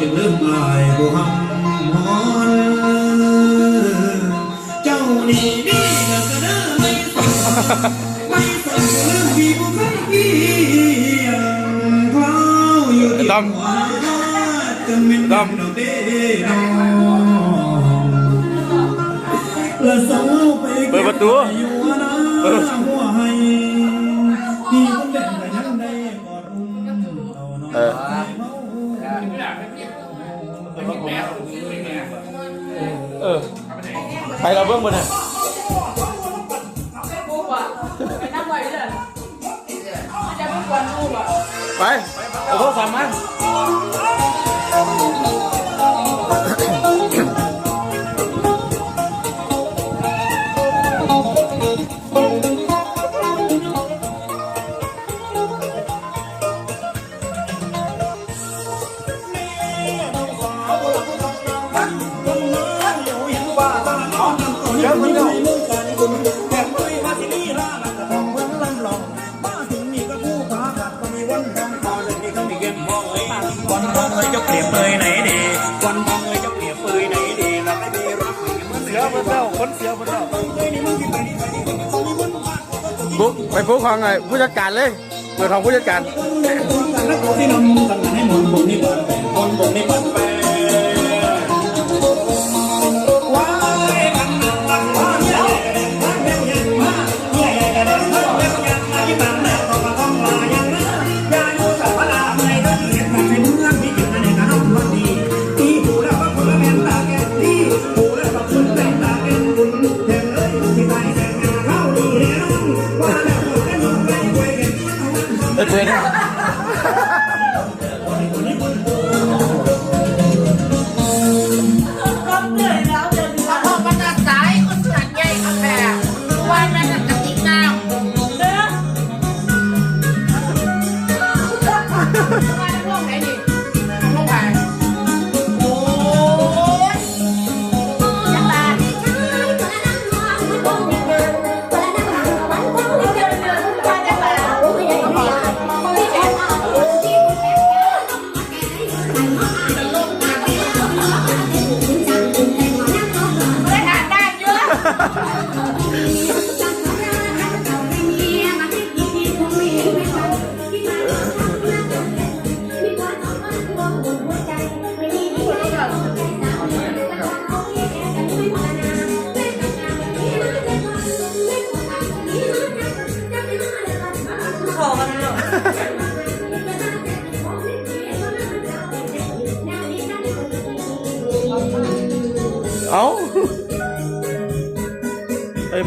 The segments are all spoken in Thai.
จึงเริ่มอายบุหัมฮอนเจ้านี่นี่ก็กระเด้อไม่สนไม่สนเรื่องพี่บุคคลพี่คราวอยู่ที่หัวจะเป็นดำเราเด้น้องและสาวไปเปิดประตูอยู่นะหัวให้ ไปเราเบื้องบนน่ะปุ๊บอะไปนั่งไว้เลยจะไม่ควรรูปอะไปเอาโทรศัพท์มา นเสียคนเราเอ้ยนี่มึงที่ไปนี่ไปนี่ไปนี่มีวันพาปุ๊บไปผู้ของไงผู้จัดการเลยเปิดของผู้จัดการ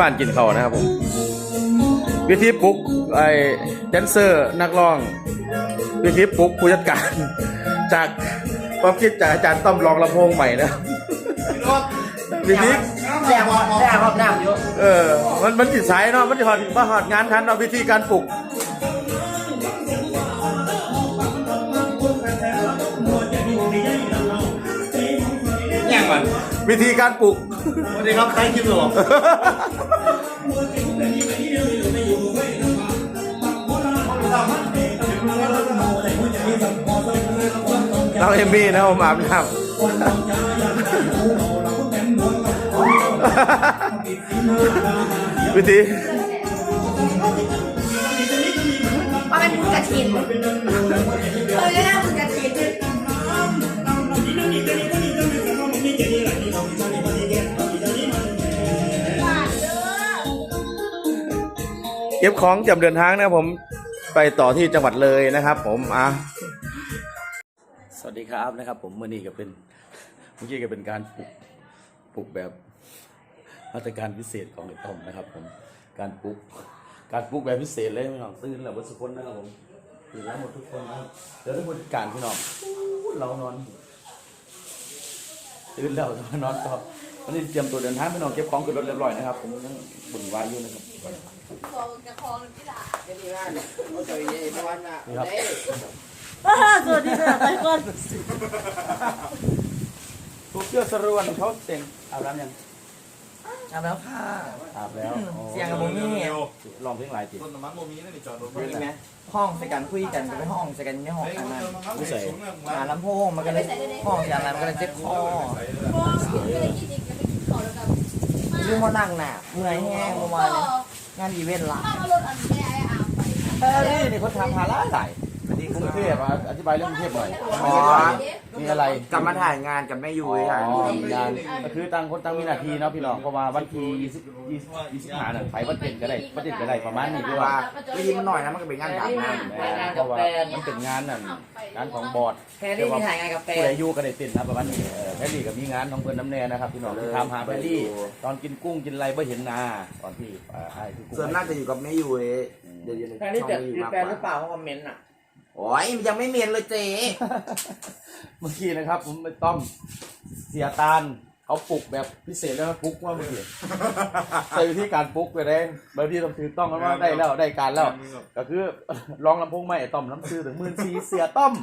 บ้านกินเขาวนะครับผม วิธีปลุกไอ้แดนเซอร์นักร้อง วิธีปลุกผู้จัดการ จากความคิดจากอาจารย์ต้อมรองลำโพงใหม่นะวิธีแรงว่าแรงว่าน้ำเยอะเออ มันมันติดสายเนาะมันติดหอดมาหอดงานทันเนาะวิธีการปลุก วิธีการปลุกสวัสดีครับใครคิดหรอเราเอ็มบีนะผมอาบน้ำวิธีมาเป็นกระถินเออ เก็บของจำเดินทางนะครับผมไปต่อที่จังหวัดเลยนะครับ ผมอะสวัสดีครับนะครับ ผมเมื่อนี้ก็เป็นเมื่อกี้ก็เป็นการปลุกปลุกแบบมาตรการพิเศษของไอ้ต้อมนะครับ ผมการปลุกการปลุกแบบพิเศษเลยพี่น้องตื่นแล้วบนสุคนนะครับผมตื่นแล้วหมดทุกคนนะครับเดี๋ยวทุกคนการพี่น้องเรานอนตื่นแล้วนอนต่อ วันนี้เตรียมตัวเดินทางพี่น้องเก็บของขึ้นรถเรียบร้อยนะครับ ผมยังบุ่นวายอยู่นะครับครับสวัสดีค่ะไปก่อนทุกเชื่อสรวนเขาเต็งอาบน้ำยังอาบแล้วค่ะอาบแล้วเสียงกับผมนี่ลองเพลงหลายจิตต้นน้ำมันโมมีนั่นนี่จอดรถมีไหมห้องใส่กันคุยกันก็ไปห้องใส่กันในห้องเฮ้ยอันมันนั้นเติมน้ำมันใส่สูงเลยมึงหาว่าลำโพงมันก็เลยห้องใส่อะไรมันก็เลยเจ็บคอ ยืมมานั่งน่ะเมื่อยแห้งเมื่อวานเนี่ยงานอีเวนต์หลักถ้ามารถอันแม่ไอ้อาบไปเอ้ยนี่คนทำพาร้ายหลายก รุงเทพอะอธิบายเรื่องกรุงเทพหน่อยอ๋อ มีอะไรกลับมาถ่ายงานกับแม่ยุ้ยอ๋ค่ะองานก็คือต่างคนต่างมีหน้าที่เนาะพี่น้องเพราะว่าวันที่20 20 25น่ะไปวันเจ็ดก็ได้วันเจ็ดก็ได้ประมาณนี้ด้วยว่าวิธีมันหน่อยนะมันก็เป็นงานดังนะเพราะว่ามันเป็นงานนั่นงานของบอร์ดแค่นี้มีถ่ายงานกับแฟผู้นใดอยู่ก็ได้เต้นนะประมาณนี้เออแพรรี่กับมีงานของเพิ่นน้ำแน่นะครับพี่น้องที่ถามหาแพรรี่ตอนกินกุ้งกินอะไรไม่เห็นนาตอนที่อ่าไอ้ที่กุ้งส่วนมากจะอยู่กับแม่ยุ้ยเดี๋ยวอยู่ในแฟนนี่ช่องแต่แม่ยุ้ยมีมากแฟกนหรือเปว่าล่าเขาคอมเมนต์อะ โอ้ยยังไม่เมียนเลยเจ๊เมื่อกี้นะครับ ผมไม่ต้องเสียตาลเขาปลุกแบบพิเศษแล้วนะปลุกว่าเมื่อกี้ใส่วิธีการปลุกไปเลยบางทีต้องถือต้องกันว่าได้แล้วได้การแล้ว ก็คือลองลำโพงใหม่ไอ้ต้อมน้ำซื้อถึงหมื่นสี่เสียต้อม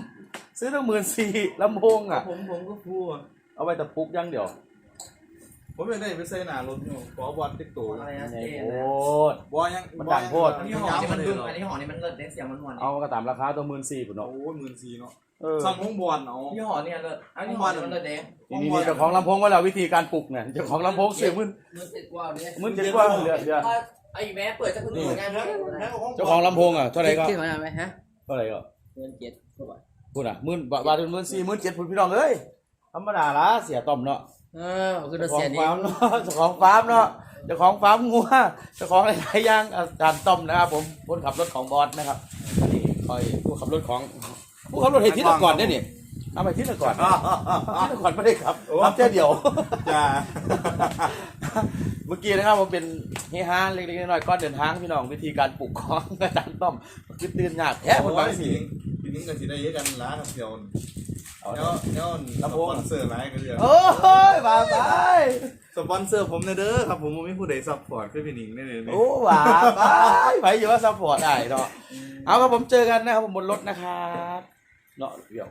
ซื้อถึงหมื่นสี่ลำโพงอะผมผมก็พูดเอาไปแต่ปลุกอยังเดียว ผมไม่ได้ไปเซ็นหนารถอยู่ขอบอลติ๊กตู่อะไรนะในเจ๊โคตรบอยังมันดังโพด อันนี้หอนี่มันดึงอันนี้หอนี่มันเลิศเด็กเสียงมันหวานเอาก็ตามราคาตัวหมื่นสี่ปุ่นเนาะโอ้ยหมื่นสี่เนาะเออสั่งห้องบอลเอานี่หอเนี่ยเลิศอันนี้หอนี่มันเลิศเด็กนี่นี่เจ้าของลำโพงว่าเราวิธีการปลุกเนี่ยเจ้าของลำโพงเสียหมื่นมันติดกว่าเนี่ยหมื่นเจ็ดกว่าเหลือเหลือไอ้แม่เปิดจะคุณดูงานเจ้าของลำโพงอะเท่าไหร่ก็คิดมาไหมฮะเท่าไหร่ก็เงินเจ็ดพูดอะหมื่นบาทบาทเป็นหมื่นสี่หมื่นเจ็ดพุ่นพี่น้องเอ้ยธรรมดาละเสียต้อมเนาะ เออคือเจ้าขอเสียงดีฟาร์มเนาะเจ้าของฟาร์มเนาะเจ้าของฟาร์มงัวเจ้าของหลายๆอย่างอาจารย์ต้อมนะครับผมคนขับรถของบอสนะครับนี่คอยผู้ขับรถของผู้ขับรถเฮทิตก่อนเนี่ยนี่เอาไปทิตก่อนทิตก่อนไม่ได้ครับขับแค่เดียว จ้า เมื่อกี้นะครับผมเป็นเฮฮาเล็กๆน้อยๆก้อนเดินทางพี่น้องวิธีการปลูกของอาจารย์ต้อมคือตื่นยากแท้คนบางสิพี่นิ้งกับสีได้เยอะกันล้าครับเดียว เอาเนาะเนาะสปอนเซอร์ไลน์กันเดียวโอ้ยมาไปสปอนเซอร์ผมเด้อครับผมไม่ผู้ใดซัพพอร์ตคือพี่นิ้งแน่เลยโอ้ว่าไปไปอยู่ว่าซัพพอร์ตได้เนาะเอาครับผมเจอกันนะครับผมบนรถนะครับเนาะเดี๋ยว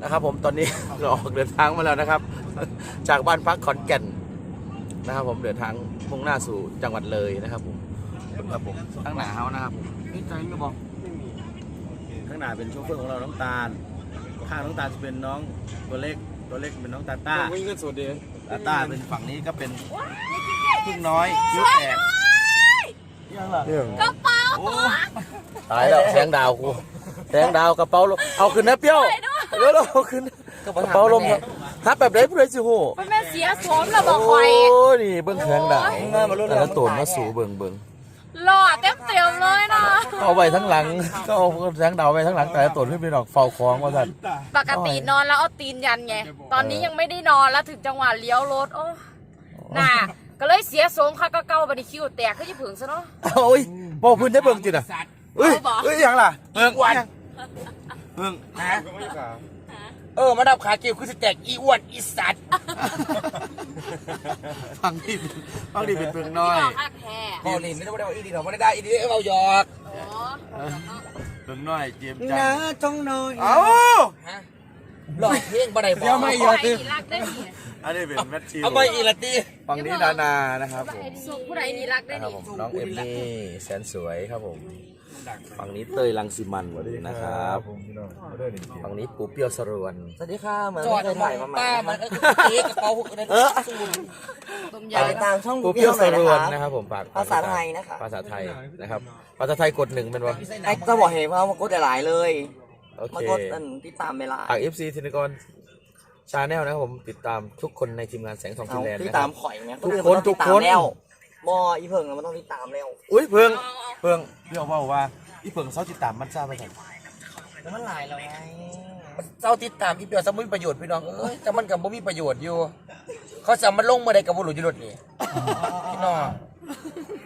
นะครับ ผมตอนนี้เราออกเดินทางมาแล้วนะครับ จากบ้านพักขอนแก่นนะครับ ผมเดินทางมุ่งหน้าสู่จังหวัดเลยนะครับผมครับผมข้างหน้าเฮานะครับผมนี่ใจก็บอกข้างหน้าเป็นโชเฟอร์ของเราน้องตาล ข้างน้องตาลจะเป็นน้องตัวเล็กตัวเล็กเป็นน้องตาต้าวิ่งกันสวัสดีตาต้าเป็นฝั่งนี้ก็เป็นพึ่งน้อยคิ้วแตกยังล่ะกระเป๋าตายแล้วแสงดาวกูแสงดาวกระเป๋าลมเอาขึ้นนะเปรี้ยวเร็วๆเอาขึ้นกระเป๋าลมครับฮับแบบไหนผู้ใดสิโหมันแม่เสียสวมแล้วบอกคอยโอ้นี่เบิ่งแสงดาวแต่ละตัวมาสู่เบิ่งเบิ่ง หล่อเต็มเต็มเลยนะเอาไว้ทั้งหลัง ก็เอาแสงดาวไว้ทั้งหลังแต่ละตัวขึ้นไปดอกเฝ้าคล้องว่าสั่นปกตินอนแล้วเอาตีนยันไง ตอนนี้ยังไม่ได้นอนแล้วถึงจังหวะเลี้ยวรถโอ้น่ะก็เลยเสียสงค่ะก็เก้าบันคิวแตกก็จะผึ่งซะเนาะโอ้ยบอกพื้นได้เบิ่งจิตอะเอ้ยเอาบ่เอ้ยยังล่ะเบิ่งยังเบิ่ง เออมาดับขาเกี่ยวคือสแต็กอีอ้วนอีสัตว์ฟังดิฟังดิเป็นเบิ่งน้อยที่บอกอักแท้บอลนี่ไม่ได้ว่าอีดีเขาไม่ได้ได้อีดีเอาหยอกอ๋อเบิ่งน้อยเจียมจันะงจ้องน้อยเอ้าหลอกเพลงบ่ได้บเดี๋ยวอกไม่ไอ้นี่รักได้นี่อันนี้เป็นแมทชิวเอาไปอีละตีฝั่งนี้นานานะครับผมสุขผู้ใดนี่รักได้นะครับนี่ผมน้องเอมมี่แสนสวยครับผม ฝั่งนี้เต้ยลังสิมันนะครับฝั่งนี้ปูเปรี้ยวสรวนสวัสดีค่ะเหมือนจอดไม่เคยถ่ายมาใหม่ตามันก็เอ๊ะกระเป๋าหุกนั่นสูงต้มอยากยำติดตามช่องปูเปรี้ยวสรวนนะนะครับผมฝากภาษาไทยนะคะภาษาไทยนะครับภาษาไทยกดหนึ่งเป็นวะไอ้ก็บอกเห็นว่ามากดหลายๆเลยโอมาเคกดอันที่ตามเวลาฝาก FC ธินกรชาแนลนะครับผมติดตามทุกคนในทีมงานแสงทองเอาฟินแลนด์ที่นะคตารัมบข่อยเนี่ยทุกคนมัต้องทุกคนติดตามแล้วบออีเพิ่งอะมันต้องติดตามแล้วอุ้ยเพิง เพิงพี่บอกว่าว่าอีเพิงเขาติดตามมันทราบไปก่อนแล้วมันหลายแล้วไงเจ้าติดตามอีเปียวสมุนประโยชน์พี่น้องเอ้ยแต่มันกับบ่มีประโยชน์อยู่ เขาจะมันลงเมื่อใดกับบุรุษยุรถนี่พี่น้อง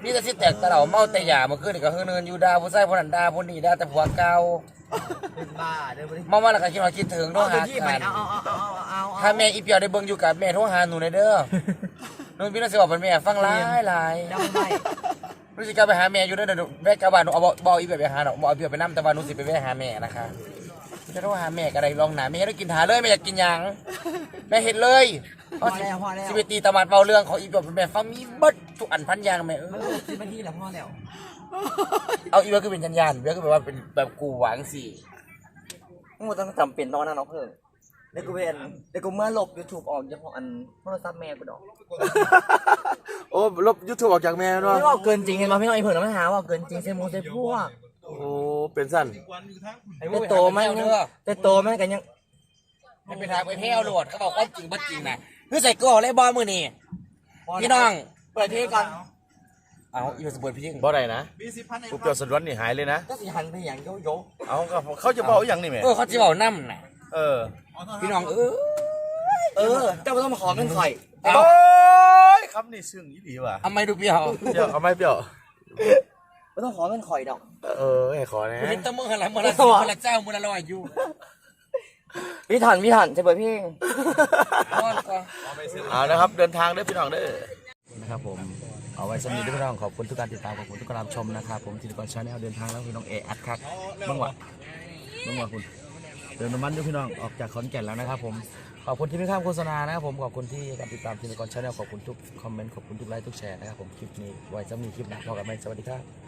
นี่จะสิแตกตะเหล่าเมาแต่หยาเมื่อคืนนี่ก็เฮือเนินอยู่ดาผู้ชายผู้นั้นดาผู้นี้ดาแต่ผัวเก่าเป็นบ้าเด้อบ่ได้เมามาแล้วก็คิดว่าคิดถึงโทรเอาหาเดี๋ยวที่ไปกันเอาเอาเอาเอาเอาเอาถ้าแม่อีเปียวได้เบิ่งอยู่กับแม่โทรหาหนูหน่อยเด้อหนูพี่น้องสิบอกเป็นแม่ฟังหลายหลาย จำได้ รู้สิกลับไปหาแม่อยู่เด้อเดี๋ยวแม่กลับบ้านหนูเอาบ่บ่เอาอีเปียวไปหาดอกบ่เอาอีเปียวไปนํแต่ว่าหนูสิไปแวะหาแม่นะคะจะต้องหาแม่ก็ได้ลองหนาแม่ให้ได้กินหาเลยแม่อยากกินหยังแม่เห็นเลยเพราะสิสิไปตีตะมัดเบาเรื่องของอีแบบแม่ฟังมีเบิดทุกอันพันอยางแม่เออ สิบนาทีแล้วพ่อแล้วเอาอีเบลคือเป็นยันยันเบลคือแบบว่าเป็นแบบกูหวังสิมึงบ่ต้องจำเป็นตอนนั้นเนาะเพิ่งเดี๋ ยวกูเป็นเดี๋ยวกูเมื่อลบ YouTube ออกเฉพาะอันโทรศัพท์แม่กูดอกโอ้ลบยูทูบออกจากแม่เนาะไม่ว่าเกินจริงเห็นไหมพี่น้องไอ้เพิ่งเราไม่หาว่าเกินจริงเซมงเซพวกโอ้เป็นสั้นแต่โตมันยังแต่โตมันกันยังให้ไปทางไปเที่ยวโหลดเขาบอกว่าจริงบ่จริงนะคือใส่ก่อเลยบอลมือนี่พี่น้องเปิดเพลงก่อนเอาอีเบลสมบูรณ์พี่ยิ่งบ่ได้นะมีสิบพันในกูเกี่ยวสะดวนนี่หายเลยนะก็สิหันไปอย่างโยโย่เอาก็เขาจะบอกอย่างนี้แหม่เออเขาจะบอกน้ำน่ะเออ พี่น้องเออเออเจ้าไม่ต้องมาขอเงินข่อยเอาโอ้ยคำนี้ซึ่งยี่ดีว่ะทำไมดูเปรี้ยวเปรี้ยวเอาไหม่เปรี้ยวไม่ต้องขอเงินข่อยดอก เออให้ขอนะเห็นแตะมือหันหลังมือละสิบมือละเจ้ามือละร้อยอยู่พี่ถันพี่ถันจะเปิดเพลงนอนก่อนเอานะครับเดินทางเด้อพี่น้องเด้อนะครับผมเอาไว้สำนีด้วยพี่น้องขอบคุณทุกการติดตามขอบคุณทุกการรับชมนะครับผมทีนกรชาแนลเดินทางแล้วพี่น้องเออัดครับเมื่อวะเมื่อวะคุณ เดินน้ำมันด้วยพี่น้องออกจากขอนแก่นแล้วนะครับผมขอบคุณที่ไม่ข้ามโฆษณานะครับผมขอบคุณที่การติดตามทีมกรชาแนลขอบคุณทุกคอมเมนต์ขอบคุณทุกไลค์ทุกแชร์นะครับผมคลิปนี้ไว้จะมีคลิปหน้าพอกันไหมสวัสดีครับ